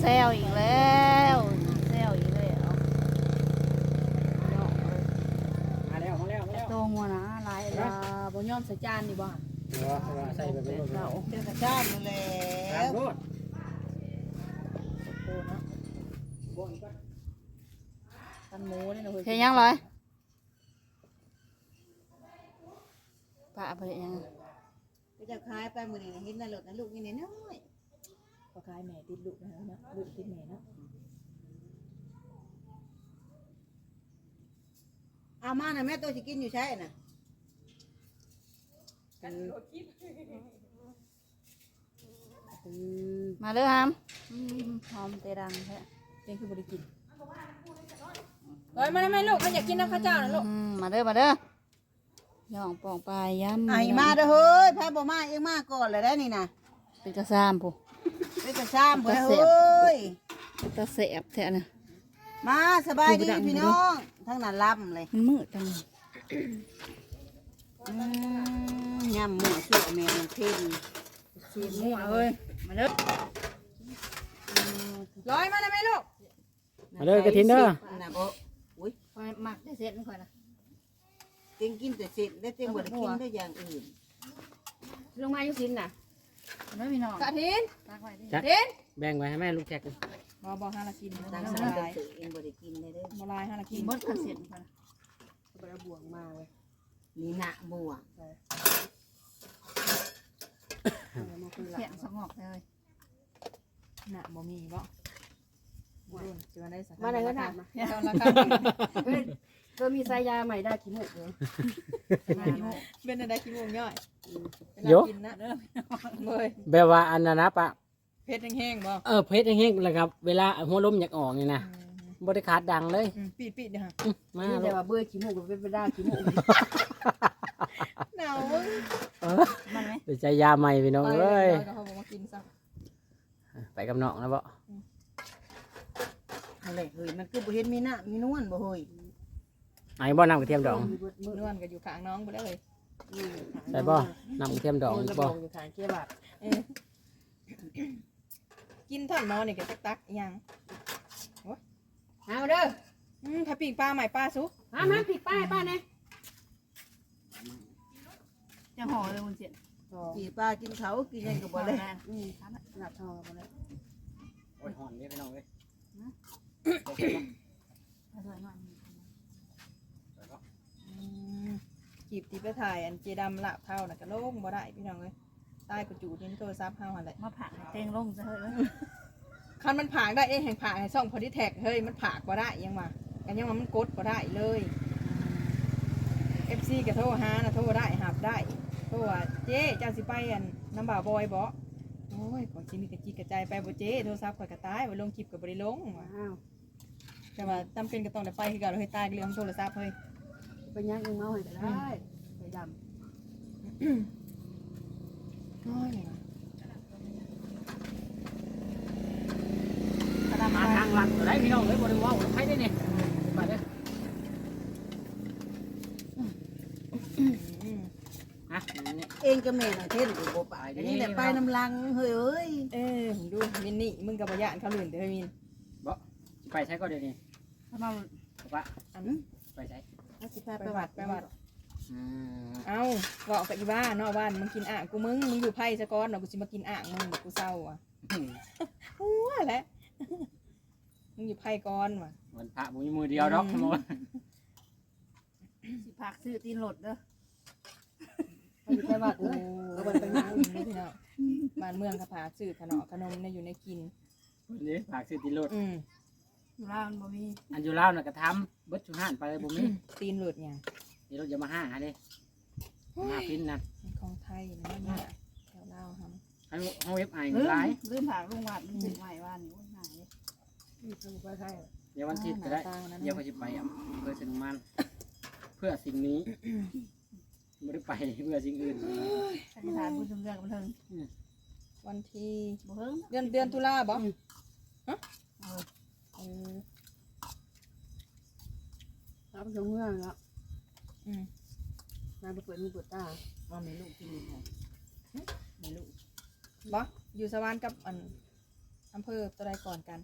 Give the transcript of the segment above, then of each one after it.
แซวอีกแล้วแซวอีกแล้วมาแล้วมาแล้วมาแล้วโตงัวนะหลายลาบ่ยอมใส่จานนี่บ่เดี๋ยวว่าใส่ไปเป็นรถเราเดี๋ยวกระจานนั่นแหละตามรถโอ้เนาะบ่นไปตันหมูนี่นะเฮ้ยเฮ็ดยังเลยปะไปเฮ็ดยังก็จะคล้ายไปมือนี่เห็นในรถนะลูกนี่น้อย ก็คล้ายแม่ติดลูกนะเนาะลูกติดแม่เนาะเอามาน่ะแม่ตัวสิกินอยู่ใช่น่ะอือมาเด้อฮามอืมหอมเตดังแท้เจ้งคือบ่ได้กินร้อยมาได้ไหมลูกมันอยากกินน้ำข้าวเจ้าน่ะลูกอืมมาเด้อมาเด้อย่องปองปลายย้ำไอ้มาเด้อเฮ้ยแพ้บ่มาเองมาก่อนเลยได้นี่น่ะเป็นกระซ้ำผู้ ไปกระซ้ำเด้อเฮ้ยเป็นตะแสบแท้นะมาสบายดีพี่น้องทั้งนั้นล่ำเลยมันมืดจังอืมยำหมูสุกแม่น้องเพ่นสีม่วงเอ้ยมาเด้อร้อยมาได้ไหมลูกมาเลยกระถินเด้อน่ะบ่อุ้ยคอยหมักได้เสร็จนี่ค่อยนะเต็งกินแต่เสร็จแล้วเต็งบ่ได้กินด้วยอย่างอื่นลงมาอยู่สินน่ะ เอาเด้อพี่น้องกระถินตักไว้ดิจัดถินแบ่งไว้ให้แม่ลูกแขกบ่บ่ห้าละกินต่างบ่สายลายเองบ่ได้กินเลยเด้อบ่ลายห้าละกิกินนบ่เบดคันเสร็จนี่ค่อยนะได้บวงมาเว้ยนี่หนะหมู่อะเขียนสงอกเลยน่ะบ่มีบ่รุ่น สิว่าได้สักมาไหนก็ถามมาตอนราคาเฮ้ยเธอมีสายยาใหม่ได้ขี้มูกเลยเป็นอะไรกินวงย่อยโยกินนะเว้ยแบบว่าอันนั้นนะปะเพชรแห้งๆบ่เออเพชรแห้งๆแล้วครับ เวลาหัวลมอยากออกนี่นะบริขาดดังเลยอืมปีดๆเดี๋ยวฮะมานี่ลูแต่กว่าเบื่อขี้มูก็เป็นไปได้ขี้มูกหนาวมันไหมไปใจยาใหม่พี่น้องเอ้ยเขาบอกมากินซะไปกับน้องนะบ่ อะไรเฮ้ยมันคือบ่เห็นมีหน้ามีนวลบ่เฮ้ยไอ้บ่นำกระเทียมดองนวลก็อยู่ข้างน้องไปแล้วเลยใส่บ่นำกระเทียมดองมันจะบบ่อกอยู่ขางเกียบาทเออกินท่อนหมอนี่ก็ตักๆอีหยังเอาเด้ออืมถ้าปีกปลาใหม่ปลาสุมามาผิดป้ายป้าเนี่ยจะห่อเลยมันเสียนกี่ปลากินเขากินหยังก็บ่เลยอืมครับหลับทองกันเลยโอ้ยหอนนี่พี่น้องเอ้ยถ้าสวย หน่อยอืมจีบตีไปถ่ายอันเจดำลาบเท่าน่ะก็โล่งบ่ได้พี่น้องเอ้ยใต้กระจูดนี่โทรศัพท์เฮาหั่นแหละมาผ่าเต็งลงซะเฮ้ยคันมันผากได้เองแห่งผากให้ซ่องพอดีแท็กเฮ้ยมันผากบ่ได้ยังว่ากันยังว่ามันกดบ่ได้เลย FC ก็โทรหานะโทรได้หับได้โทรว่าเจ๊เจ้าสิไปอันน้ำบ่าวบอยบ่โอ้ยก่อนสิมีกระจิกระจไปบ่เจ๊โทรศัพท์ข่อยก็ตายบ่ลงคลิปก็บ่ได้ลงว้าว แต่ว่าจำเป็นก็ต้องได้ไปคือเกันเฮ้ยตายเรื่องของโทรศัพท์เฮ้ยเป็นยังเองเมาให้ก็ได้ไปดโอ้ยมาทางหลักได้พี่น้องเอ้ยบ่ได้เว้าใครได้นี่ไปเด้ออืมฮะนี่เองก็แม่น้องเพ่นก็บ่ไปอันนี้แหละไปน้ำลังเฮ้ยเอ้ยเอ้ยผมดูมินนี่มึงกับบ่ยานเขาลื่นเด้อมินบ่สิ ไปใช้ก็เดี๋ยวนี้ถ้ามาบอกว่าอันนั้นไปใช้เอาสิพาไปไปวัวัดดไปวัด อืมเอาบอกกับอีบ้าเนาะบ้านมึงกินอ่างกูมึงมึงอยู่ไพ่ซะก่อนเนาะกูสิมากินอ่างมึงเดี๋ยวกูเศร้าอะหัวแหละ มึงอยู่ไพ่ก่อนว่ะ วันพระบ่มีมือเดียวดอกอืมบ่สิพักซื้อตีนรถเด้อำไปอยู่ไปวัดโอ้เลยก็มันเป็นอย่างนี้พี่เนาะบ้านเมืองกระผาสื่อขนมขนมเนี่ยอยู่ในกิน นี่ฝากซื้อติโลดอืม อยู่ล่างมันบ่มีอันอยู่ลาวน่ะก็ทำเบิดชุห้านไปเลยบ่มีตีนหลุดเนี่ยนี่รถยามาฮ่าเด้มาพินนะมันของไทยนะเนี่ยแถวลาวครับให้เฮาเว็บไอ้ลืมหลายลืมผ่าลุงวัดมันถึงใหม่ว่านอยู่หายไปใช่เดี๋ยววันอาทิตย์ก็ได้หน้าตานั้นเดี๋ยวเขาจะไปอะเพื่อสิ่งมันเพื่อสิ่งนี้ไม่ได้ไปเพื่อสิ่งอื่นอธิษฐานบุญชมเรื่องบันเทิงวันที่บ่เฮิงเดือนเดือนตุลาบ่เออเออ รับชมเมื่อแล้วอืมนายไปเปิดมีเปิดตาเอาแม่ลูกกินนี่ค่ะแม่ลูกบ่อยู่สวรรค์กับอันอำเภอตัวใดก่อนกัน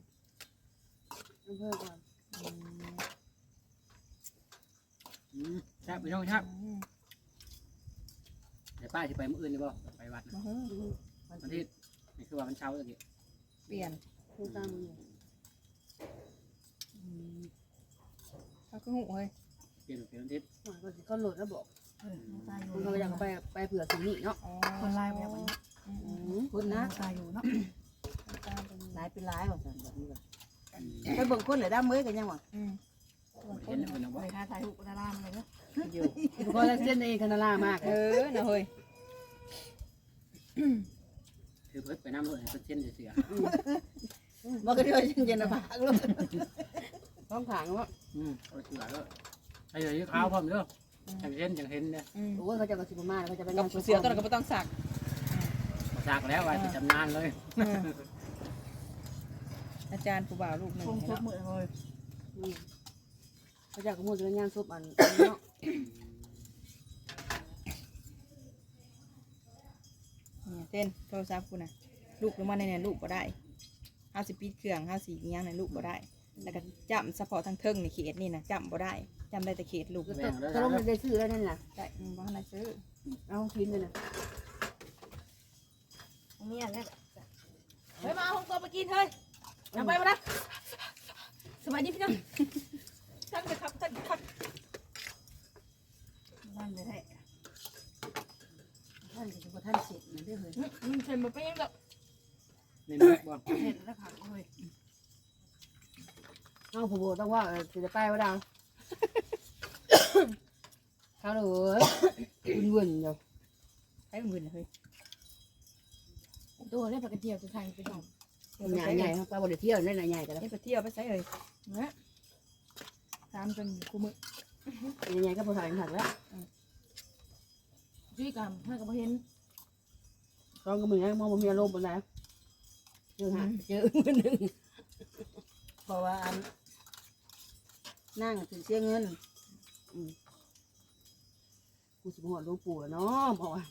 อำเภอก่อนอืมอืมแซ่บพี่น้องครับอืมเดี๋ยวป้าจะไปมื้ออื่นดีบ่ไปวัดมานะเฮ้ยวันอาทิตย์นี่คือว่ามันเช้าตะกี้เปลี่ยนผู้ตามอยู่อืมเขา คือหูเฮ้ยเปลี่ยนเป็นวันอาทิตย์ว่าก็สิก็โหลดแล้วบอกเออน้องตาอยู่คุณก็อยากไปไปเผื่อสิ่งนี้เนาะอ๋อคนไล่แบบนี้อืมอือืมมคุณนะน้องตาอยู่เนาะตามเป็นหลายเป็นหลายว่าซั่นแบบนี้ว่าไปเบิ่งคนเลยดำเอ้ยกันยังว่าอืมบ่ได้เห็นแล้วเป็นน้องไปบ่ท่าถ่ายรูปดารามาเลยเนาะอยู่คุณก็เส้นเองคานาลามากเออนะเฮ้ยคือเพิ่นไปน้ำรถให้เพิ่นเส้นเสียบ่ก็เดี๋ยวเย็นๆนะพากลูก ต้องขางว่าๆอืมเอาเสือแล้วไอ้เดี๋ยวนี้ขาวพร้อมเด้อจังเส้นจังเห็นเนี่ยอืมโอ้ยเขาจะกระสิบมาแล้วเขาจะไปกับเสือตัวนั้นก็ไม่ต้องสักบ่ซักแล้วว่าสิจำนานเลยอืมอาจารย์ผู้บ่าวลูกหนึ่งคงทุเนาะกมือเลยเขาจะขโมยจะงานซุปอันเนาะเนี่ยเต้นโทรศัพท์กูนะลูกลงมาในเนี่ยลูกก็ได้ห้าสิปิดเครื่องห้าสิยังในลูกก็ได้ แล้วก็จำเฉพาะทางเทิงในเขตนี่นะจำบ่ได้จำได้แต่เขตลูกจะลงได้ซื้อแล้วนั่นน่ะ ได้อืมบ้านไหนซื้อเอาทิ้งเลยนะเนี่ยแหละเฮ้ยมาห้องตัวไปกินเฮ้ยเอาไปมาละสบายดีพี่น้องท่านไปครับท่านครับนั่นเลยแหละท่านก็สิบ่ทันเสร็จนั่นเด้อเฮ้ยอืมเซ็นมาไปยังดอกในเมืองบ่เห็นแล้วผักเลย เอาผู้โบต้องว่าจะไปว่าดังเขาเลยวุ่นๆเดี๋ยวให้มันมึนเฮ้ยตัวเล่นผักกระเจียวจะทางไปหน่อมใหญ่ใหญ่ๆไปบริเที่ยวได้ใหญ่ๆกันแล้วให้ไปเที่ยวไปใช้เลยนะตามจนคู่มือใหญ่ๆก็พอถ่ายถักแล้วจุ้ยกรรมให้กับเห็นตอนก็มึงมองมีอารมณ์บนไหนเจอหาเจอมือหนึ่งเพราะว่าอัน นั่งถึงเสียเงินกูสิบหัวหลวงปู่เนาะบอกว่า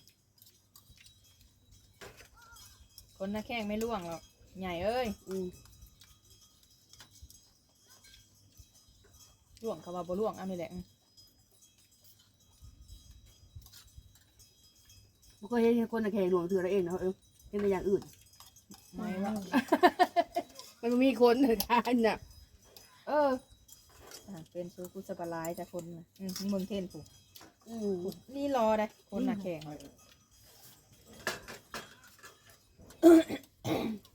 คนหน้าแข้งไม่ล่วงหรอก ใหญ่เอ้ยอืมล่วงเขาว่าบ่ล่วงเอันนี้แหละอืมมันก็เห็นคนในแขกหลวงถือเราเองเนาะเออเป็นอย่างอื่น ไม่ว่ามันมีคนในการน่ะ เอออ่า เป็นซูกุสบาลายแต่คนน่ะอืมเมืองเทนผูกอืมนี่รอได้คนหน้าแข้ง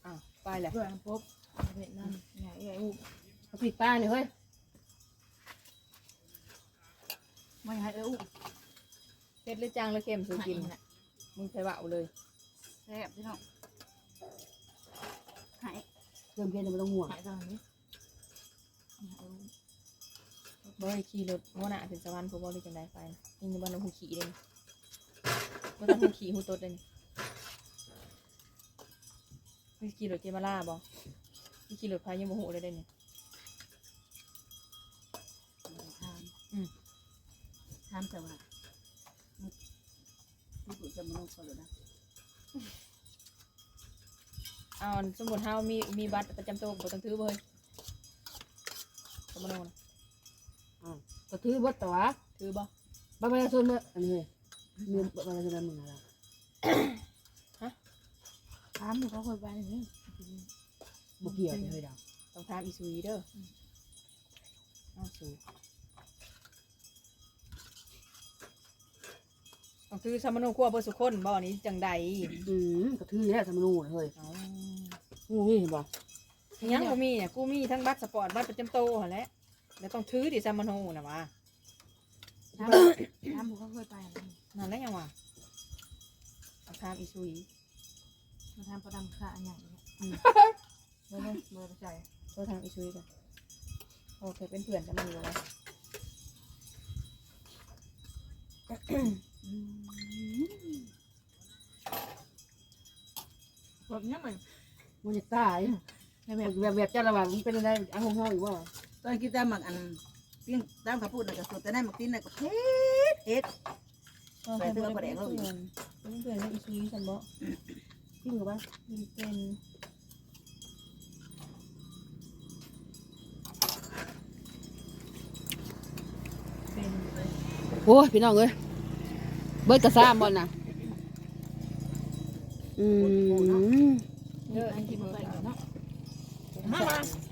อ้าวไปแหละเพื่อนพบเวียดนามใหญ่ใหญ่อุเอาปิดป้าเนี่ยเฮ้ยไม่ให้เอออุเผ็ดหรือจางหรือเค็มสูกินน่ะมึงใส่ว่าเอาเลยแซ่บพี่น้องหายเริ่มเพี้ยนไม่ต้องห่วงหายตอนนี้ บ่ได้ขี่รถหัวหน้าถึงสวรรค์ผู้บ่ได้จังไดไปนี่นี่บ่ต้องหูขี่เลยบ่ต้องหูขี่หูตดเลยนี่ขี่รถเจมาล่าบ่นี่ขี่รถพายังบ่หูเลยเด้นี่ทานอืมทานแต่ว่าลูกจะมาลงเขาเลยนะเอาสมมุติเฮามีมีบัตรประจำตัวบ่ต้องถือบ่เฮ้ยสมมุตินะ ก็ถือวัดตัวถือบ่บ้านประชาชนเมื่ออันนี้มีบ้านประชาชนมึงอะไรถามดูเขาเคยไปอย่างนี้บ่เกี่ยวเลยดาวต้องถามอีซุยเด้ออเอาสูต้องถือสมโนครัวเบ่สุคนบ่นี้จังใดอืมก็ถือแล้วสมนูเฮ้ยเอางูนี่บ่ยังบ่มีเนี่ยกูมีทั้งบัตรสปอร์ตบัตรประจำตัวหั่นแหละ แล้วต้องถือดิสมโนน่ะว่าถามถามดูเขาเคยไปอย่างนี้นั่นแหละยังว่าต้องถามอีซุยมาทำประดำค่าอันอย่างนี้เบิ่งๆเบอร์ใจโทรทางอีซุยกันโอเคเป็นเพื่อนกันมาอยู่แล้วแบบนี้มันมันจะตายแบบแบบแบบเจ้าระหว่างเป็นอะไรอ้างห้องอยู่ว่า ตอนกินตามมักอันพิ้งตามข้าวปุ้นน่ะกับสดแต่นั่นหมักตีนน่ะก็เผ็ดเผ็ดใส่เสื้อปลาแดงราอีกเพื่อนอีทีฉันบอกจริงหรือว่ามีเป็นโอ้พี่น้องเอ้ยเบิดกระซ่าบอลน่ะอืม เด้ออัะ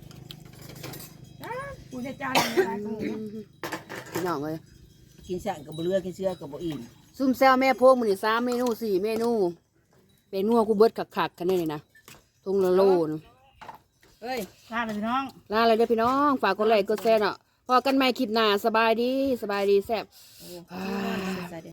กูจะจานอะไรกูพี่น้องเอ้ยกินสั่งกับเรือกินเชื้อกับบ่อิ่มซุ่มแซวแม่พวกมันนี่สามเมนูสี่เมนูเป็นนัวกูเบิดขักๆกันนี่นะทุงละโลนเอ้ยลาเลยพี่น้องลาอะไรเด้อพี่น้องฝากกดไลค์กดแชร์เนาะพอกันใหม่คลิปหน้าสบายดีสบายดีแซ่บใส่เด้